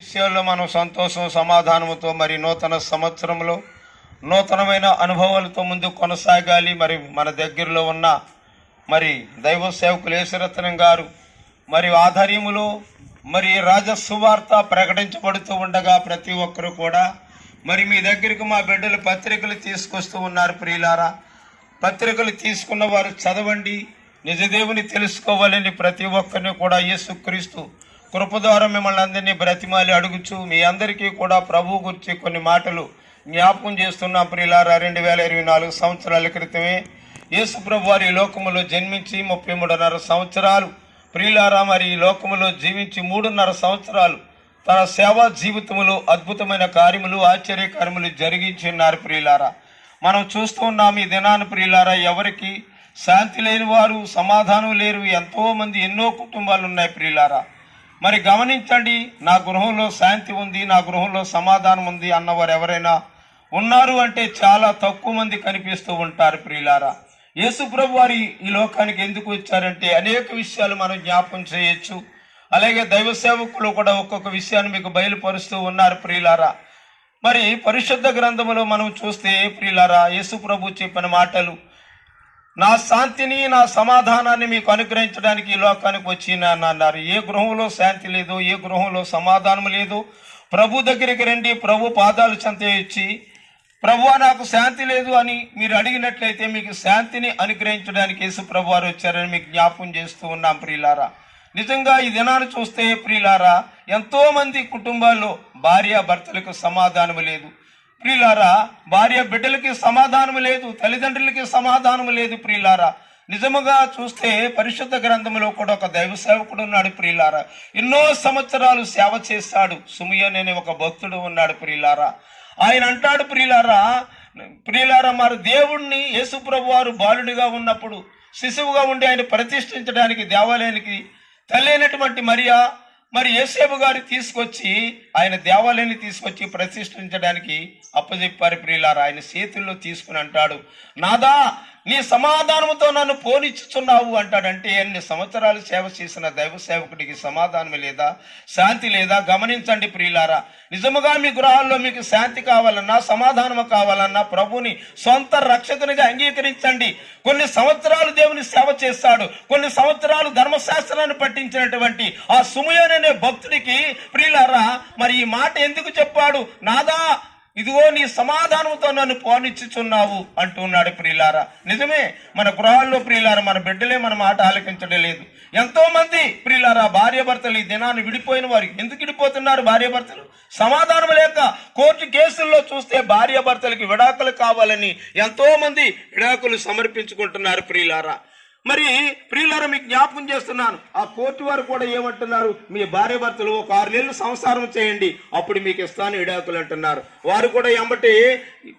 విషయాల్లో మనం సంతోషం సమాధానంతో మరి నూతన సంవత్సరంలో నూతనమైన అనుభవాలతో ముందు కొనసాగాలి. మరి మన దగ్గరలో ఉన్న మరి దైవ సేవకులు యేసరత్నం గారు మరి ఆధ్వర్యములో మరి రాజసువార్త ప్రకటించబడుతూ ఉండగా ప్రతి ఒక్కరు కూడా మరి మీ దగ్గరికి మా బిడ్డలు పత్రికలు తీసుకొస్తూ ఉన్నారు ప్రియులారా. పత్రికలు తీసుకున్న వారు చదవండి నిజదేవుని తెలుసుకోవాలని ప్రతి ఒక్కరిని కూడా యేసుక్రీస్తు కృప ద్వారా మిమ్మల్ని అందరినీ బ్రతిమాలి అడుగుచు. మీ అందరికీ కూడా ప్రభు గురించి కొన్ని మాటలు జ్ఞాపకం చేస్తున్నాం ప్రియులారా. రెండు వేల ఇరవై నాలుగు సంవత్సరాల క్రితమే యేసు ప్రభు వారి లోకములో జన్మించి ముప్పై మూడున్నర సంవత్సరాలు. ప్రియులారా మరి ఈ లోకములో జీవించి మూడున్నర సంవత్సరాలు తన సేవా జీవితములో అద్భుతమైన కార్యములు ఆశ్చర్య కార్యములు జరిగించున్నారు ప్రియులారా. మనం చూస్తూ ఉన్నాం ఈ దినాన్ని ప్రియులారా ఎవరికి శాంతి లేని వారు సమాధానం లేరు ఎంతోమంది ఎన్నో కుటుంబాలు ఉన్నాయి ప్రియులారా. మరి గమనించండి నా గృహంలో శాంతి ఉంది నా గృహంలో సమాధానం ఉంది అన్నవారు ఎవరైనా ఉన్నారు అంటే చాలా తక్కువ మంది కనిపిస్తూ ఉంటారు ప్రియులారా. యేసుప్రభు వారి ఈ లోకానికి ఎందుకు వచ్చారంటే అనేక విషయాలు మనం జ్ఞాపం చేయొచ్చు. అలాగే దైవ సేవకులు కూడా ఒక్కొక్క విషయాన్ని మీకు బయలుపరుస్తూ ఉన్నారు ప్రియులారా. మరి పరిశుద్ధ గ్రంథములో మనం చూస్తే ప్రియులారా యేసుప్రభు చెప్పిన మాటలు నా శాంతిని నా సమాధానాన్ని మీకు అనుగ్రహించడానికి ఈ లోకానికి వచ్చినాను అన్నారు. ఏ గృహంలో శాంతి లేదు ఏ గృహంలో సమాధానం లేదు. ప్రభు దగ్గరికి రండి ప్రభు పాదాలు చెంత ఇచ్చి ప్రభు నాకు శాంతి లేదు అని మీరు అడిగినట్లయితే మీకు శాంతిని అనుగ్రహించడానికి యేసు ప్రభు వారు వచ్చారని మీకు జ్ఞాపం చేస్తూ ఉన్నాం ప్రియులారా. నిజంగా ఈ దినాన్ని చూస్తే ప్రియులారా ఎంతోమంది కుటుంబాల్లో భార్య భర్తలకు సమాధానం లేదు. ప్రియులారా భార్య బిడ్డలకి సమాధానం లేదు తల్లిదండ్రులకి సమాధానం లేదు ప్రియులారా. నిజముగా చూస్తే పరిశుద్ధ గ్రంథంలో కూడా ఒక దైవ సేవకుడు ఉన్నాడు ప్రియులారా. ఎన్నో సంవత్సరాలు సేవ చేశాడు. సుమయన్ అనే ఒక భక్తుడు ఉన్నాడు ప్రియులారా. ఆయన అంటాడు ప్రియులారా ప్రియులారా మరి దేవుణ్ణి యేసుప్రభు వారు బాలుడిగా ఉన్నప్పుడు శిశువుగా ఉండి ఆయన ప్రతిష్ఠించడానికి దేవాలయానికి తల్లి అయినటువంటి మరియా మరి యేసేపు గారు తీసుకొచ్చి ఆయన దేవాలయాన్ని తీసుకొచ్చి ప్రతిష్ఠించడానికి అప్పచెప్పారు ప్రియులారా. ఆయన చేతుల్లో తీసుకుని అంటాడు నాదా నీ సమాధానంతో నన్ను పోనిచ్చుచున్నావు అంటాడంటే ఎన్ని సంవత్సరాలు సేవ చేసిన దైవ సేవకుడికి సమాధానం లేదా? శాంతి లేదా? గమనించండి ప్రియులారా నిజముగా మీ గృహాల్లో మీకు శాంతి కావాలన్నా సమాధానం కావాలన్నా ప్రభుని సొంత రక్షకునిగా అంగీకరించండి. కొన్ని సంవత్సరాలు దేవుని సేవ చేస్తాడు. కొన్ని సంవత్సరాలు ధర్మశాస్త్రాన్ని పట్టించినటువంటి ఆ సుమయోన్ అనే భక్తుడికి ప్రియులారా మరి ఈ మాట ఎందుకు చెప్పాడు? నాదా ఇదిగో నీ సమాధానంతో నన్ను పోనిచ్చుచున్నావు అంటున్నాడు ప్రియులారా. నిజమే మన గృహాల్లో ప్రియులారా మన బిడ్డలే మన మాట ఆలకించడం లేదు. ఎంతో మంది ప్రియులారా భార్య భర్తలు ఈ దినాన్ని విడిపోయిన వారు ఎందుకు విడిపోతున్నారు భార్య భర్తలు? సమాధానం లేక కోర్టు కేసుల్లో చూస్తే భార్య భర్తలకి విడాకులు కావాలని ఎంతో మంది విడాకులు సమర్పించుకుంటున్నారు ప్రియులారా. మరి ప్రియులారా మీకు జ్ఞాపకం చేస్తున్నాను. ఆ కోర్టు వారు కూడా ఏమంటున్నారు? మీ భార్య భర్తలు ఒక ఆరు నెలలు సంసారం చేయండి. అప్పుడు మీకు ఇస్తాను విడాకులు అంటున్నారు. వారు కూడా ఎంబటి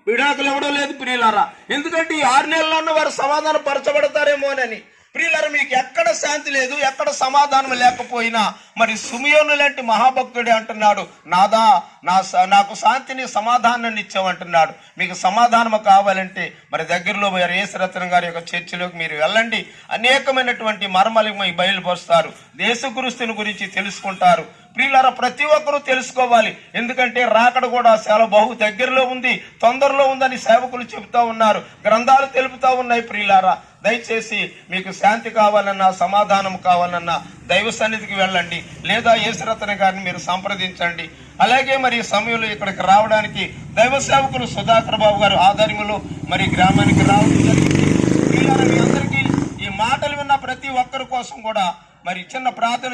విడాకులు ఇవ్వడం లేదు ప్రియులారా. ఎందుకంటే ఈ ఆరు నెలల్లో వారు సమాధానం పరచబడతారేమోనని ప్రియులారా మీకు ఎక్కడ శాంతి లేదు ఎక్కడ సమాధానం లేకపోయినా మరి సుమియోను లాంటి మహాభక్తుడే అంటున్నాడు నాదా నా స- నాకు శాంతిని సమాధానాన్ని ఇచ్చామంటున్నాడు మీకు సమాధానం కావాలంటే మరి దగ్గరలో మరి ఏసరత్న గారి యొక్క చర్చిలోకి మీరు వెళ్ళండి. అనేకమైనటువంటి మర్మలు బయలుపరుస్తారు. బయలుపరుస్తారు దేశగురుస్తుని గురించి తెలుసుకుంటారు. ప్రియులారా ప్రతి ఒక్కరూ తెలుసుకోవాలి. ఎందుకంటే రాకడ కూడా చాలా బహు దగ్గరలో ఉంది తొందరలో ఉందని సేవకులు చెబుతా ఉన్నారు. గ్రంథాలు తెలుపుతా ఉన్నాయి ప్రియులారా. దయచేసి మీకు శాంతి కావాలన్నా సమాధానం కావాలన్నా దైవ సన్నిధికి వెళ్ళండి. లేదా యేసరత్న గారిని మీరు సంప్రదించండి. అలాగే మరి సమయంలో ఇక్కడికి రావడానికి దైవ సేవకులు సుధాకర్ బాబు గారు ఆధ్వర్యంలో మరి గ్రామానికి రావడం జరిగింది. అందరికీ ఈ మాటలు విన్న ప్రతి ఒక్కరి కోసం కూడా మరి చిన్న ప్రార్థన